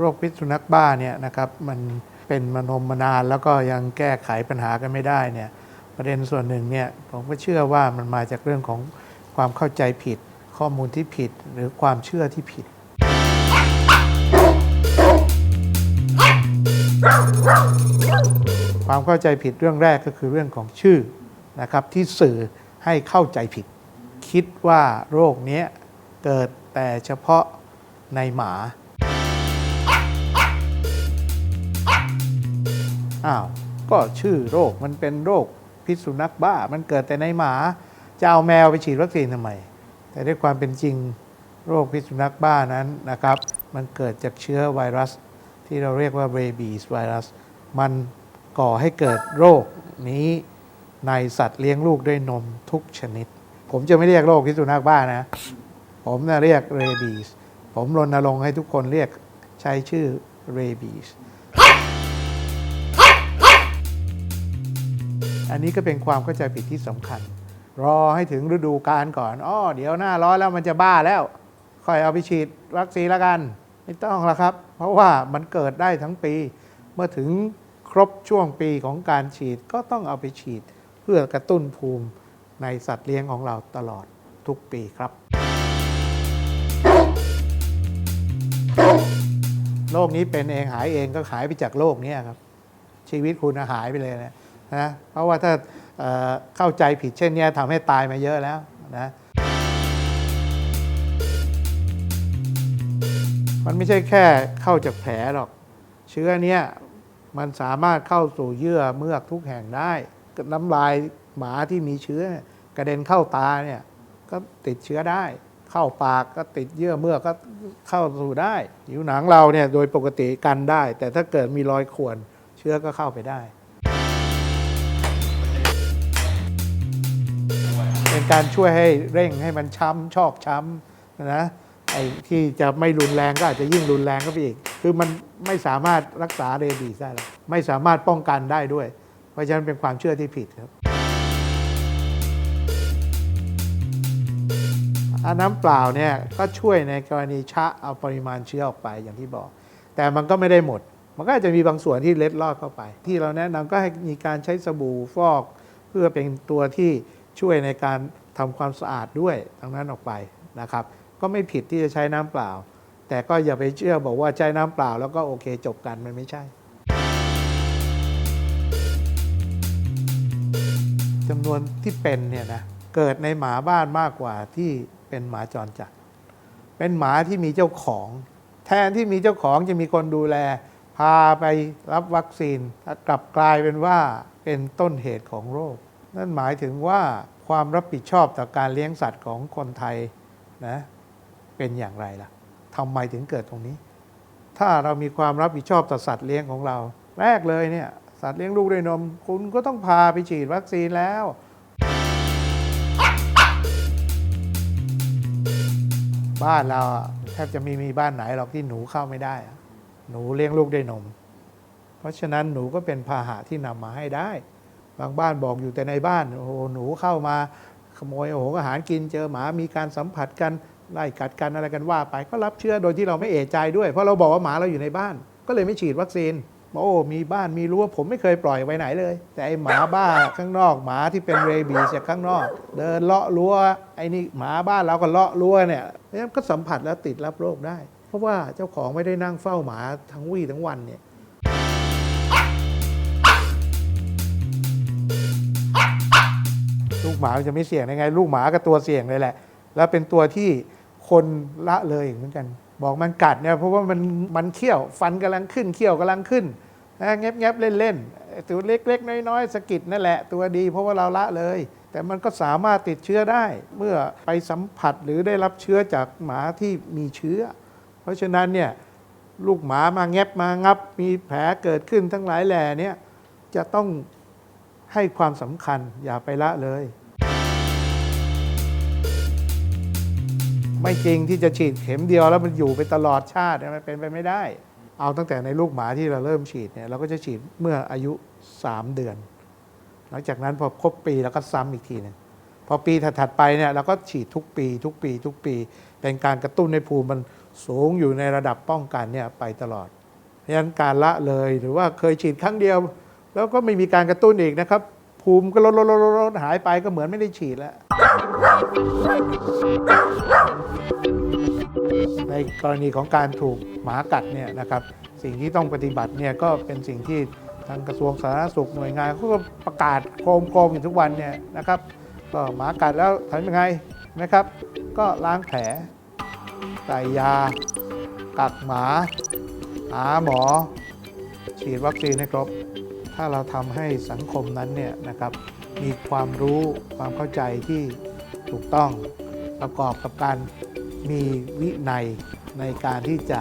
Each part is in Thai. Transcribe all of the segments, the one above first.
โรคพิษสุนัขบ้าเนี่ยนะครับมันเป็นมานมมานานแล้วก็ยังแก้ไขปัญหากันไม่ได้เนี่ยประเด็นส่วนหนึ่งเนี่ยผมก็เชื่อว่ามันมาจากเรื่องของความเข้าใจผิด ข้อมูลที่ผิดหรือความเชื่อที่ผิด ความเข้าใจผิดเรื่องแรกก็คือเรื่องของชื่อนะครับที่สื่อให้เข้าใจผิด คิดว่าโรคนี้เกิดแต่เฉพาะในหมา อ้าวก็ชื่อโรคมันเป็นโรคพิษสุนัขบ้า มันเกิดแต่ในหมา จะเอาแมวไปฉีดวัคซีนทำไม แต่ด้วยความเป็นจริงโรคพิษสุนัขบ้านั้นนะครับ มันเกิดจากเชื้อไวรัส ที่เราเรียกว่า rabies ไวรัส มันก่อให้เกิดโรคนี้ในสัตว์เลี้ยงลูกด้วยนมทุกชนิด ผมจะไม่เรียกโรคพิษสุนัขบ้านะ ผมนะเรียก rabies ผมรณรงค์ให้ทุกคนเรียกใช้ชื่อ rabies อันนี้ก็เป็นความเข้าใจผิดที่สำคัญ รอให้ถึงฤดูกาลก่อนอ้อเดี๋ยวหน้าร้อนแล้วมันจะบ้าแล้ว ค่อยเอาไปฉีดวัคซีนแล้วกัน ไม่ต้องแล้วครับ เพราะว่ามันเกิดได้ทั้งปี เมื่อถึงครบช่วงปีของการฉีดก็ต้องเอาไปฉีด เพื่อกระตุ้นภูมิในสัตว์เลี้ยงของเราตลอดทุกปีครับโรคนี้เป็นเองหายเองก็หายไปจากโลกนี้ครับ ชีวิตคุณหายไปเลยนะ นะเพราะว่าถ้าเเข้าใจผิดเช่นนี้ทำให้ตายมาเยอะแล้วนะมันไม่ใช่แค่เข้าจากแผลหรอก เชื้อเนี้ยมันสามารถเข้าสู่เยื่อเมือกทุกแห่งได้ น้ำลายหมาที่มีเชื้อกระเด็นเข้าตาเนี่ยก็ติดเชื้อได้ เข้าปากก็ติดเยื่อเมือกก็เข้าสู่ได้ผิวหนังเราเนี่ยโดยปกติกันได้ แต่ถ้าเกิดมีรอยข่วนเชื้อก็เข้าไปได้ เป็นการช่วยให้เร่งให้มันช้ำชอกช้ำนะไอ้ที่จะไม่รุนแรงก็อาจจะยิ่งรุนแรงก็ไปอีก คือมันไม่สามารถรักษาเรบีสได้หรอกไม่สามารถป้องกันได้ด้วย เพราะฉะนั้นเป็นความเชื่อที่ผิดครับอาน้ำเปล่าเนี่ยก็ช่วยในกรณีชะเอาปริมาณเชื้อออกไปอย่างที่บอก แต่มันก็ไม่ได้หมด มันก็อาจจะมีบางส่วนที่เล็ดลอดเข้าไป ที่เราแนะนำก็ให้มีการใช้สบู่ฟอก เพื่อเป็นตัวที่ ช่วยในการทำความสะอาดด้วยทั้งนั้นออกไปนะครับ ก็ไม่ผิดที่จะใช้น้ำเปล่า แต่ก็อย่าไปเชื่อบอกว่าใช้น้ำเปล่า แล้วก็โอเคจบกันมันไม่ใช่จำนวนที่เป็นเนี่ยนะเกิดในหมาบ้านมากกว่าที่เป็นหมาจรจัด เป็นหมาที่มีเจ้าของ แทนที่มีเจ้าของจะมีคนดูแล พาไปรับวัคซีนกลับกลายเป็นว่าเป็นต้นเหตุของโรค นั่นหมายถึงว่าความรับผิดชอบต่อการเลี้ยงสัตว์ของคนไทยนะเป็นอย่างไรล่ะทำไมถึงเกิดตรงนี้ ถ้าเรามีความรับผิดชอบต่อสัตว์เลี้ยงของเรา แรกเลยเนี่ยสัตว์เลี้ยงลูกด้วยนม คุณก็ต้องพาไปฉีดวัคซีนแล้ว บ้านเราอะแทบจะไมีมีบ้านไหนหรอกที่หนูเข้าไม่ได้ หนูเลี้ยงลูกด้วยนม เพราะฉะนั้นหนูก็เป็นพาหะที่นำมาให้ได้ บางบ้านบอกอยู่แต่ในบ้านโอ้โหหนูเข้ามาขโมยโอ้โหอาหารกินเจอหมามีการสัมผัสกันไล่กัดกันอะไรกันว่าไปก็รับเชื้อโดยที่เราไม่เอะใจด้วย เพราะเราบอกว่าหมาเราอยู่ในบ้าน ก็เลยไม่ฉีดวัคซีนบอกโอ้มีบ้านมีรั้วผมไม่เคยปล่อยไว้ไหนเลย แต่ไอหมาบ้าข้างนอกหมาที่เป็นเรบีสจากข้างนอก เดินเลาะรั้วไอ้นี่หมาบ้านเราก็เลาะรั้วเนี่ยเพราะฉะนั้นก็สัมผัสแล้วติดรับโรคได้ เพราะว่าเจ้าของไม่ได้นั่งเฝ้าหมาทั้งวี่ทั้งวันเนี่ย หมาจะไม่เสี่ยงได้ไง ลูกหมาก็ตัวเสี่ยงเลยแหละ แล้วเป็นตัวที่คนละเลยเหมือนกัน บอกมันกัดเนี่ยเพราะว่ามันมันเขี้ยว ฟันกำลังขึ้นเขี้ยวกำลังขึ้นนะแงบแงบเล่นเล่นๆตัวเล็กๆ น้อยๆสะกิดนั่นแหละตัวดีเพราะว่าเราละเลย แต่มันก็สามารถติดเชื้อได้เมื่อไปสัมผัสหรือได้รับเชื้อจากหมาที่มีเชื้อ เพราะฉะนั้นเนี่ยลูกหมามาแงบมางับ มีแผลเกิดขึ้นทั้งหลายแหล่เนี่ยจะต้องให้ความสำคัญอย่าไปละเลย ไม่จริงที่จะฉีดเข็มเดียวแล้วมันอยู่ไปตลอดชาติมันเป็นไปไม่ได้ เอาตั้งแต่ในลูกหมาที่เราเริ่มฉีดเนี่ยเราก็จะฉีดเมื่ออายุ 3 เดือน หลังจากนั้นพอครบปีเราก็ซ้ำอีกทีหนึงพอปีถัดๆไปเนี่ยเราก็ฉีดทุกปี ทุกปี ทุกปี เป็นการกระตุ้นให้ภูมิมันสูงอยู่ในระดับป้องกันเนี่ยไปตลอดเพราะฉะนั้นการละเลยหรือว่าเคยฉีดครั้งเดียว แล้วก็ไม่มีการกระตุ้นอีกนะครับ ภูมิก็ลดลดลดลดหายไปก็เหมือนไม่ได้ฉีดแล้ว ในกรณีของการถูกหมากัดเนี่ยนะครับสิ่งที่ต้องปฏิบัติเนี่ยก็เป็นสิ่งที่ทางกระทรวงสาธารณสุขหน่วยงานเขาก็ประกาศโคมโคมอยู่ทุกวันเนี่ยนะครับก็หมากัดแล้วทำยังไงนะครับ ก็ล้างแผลใส่ยา กักหมา หาหมอ ฉีดวัคซีนให้ครบ ถ้าเราทำให้สังคมนั้นเนี่ยนะครับมีความรู้ความเข้าใจที่ถูกต้องประกอบกับการมีวินัยในการที่จะ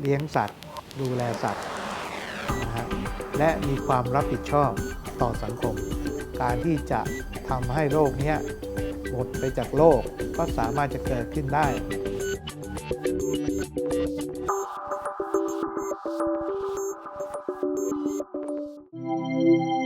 เลี้ยงสัตว์ ดูแลสัตว์นะฮะและมีความรับผิดชอบต่อสังคม การที่จะทำให้โรคเนี้ยหมดไปจากโลกก็สามารถจะเกิดขึ้นได้ thank you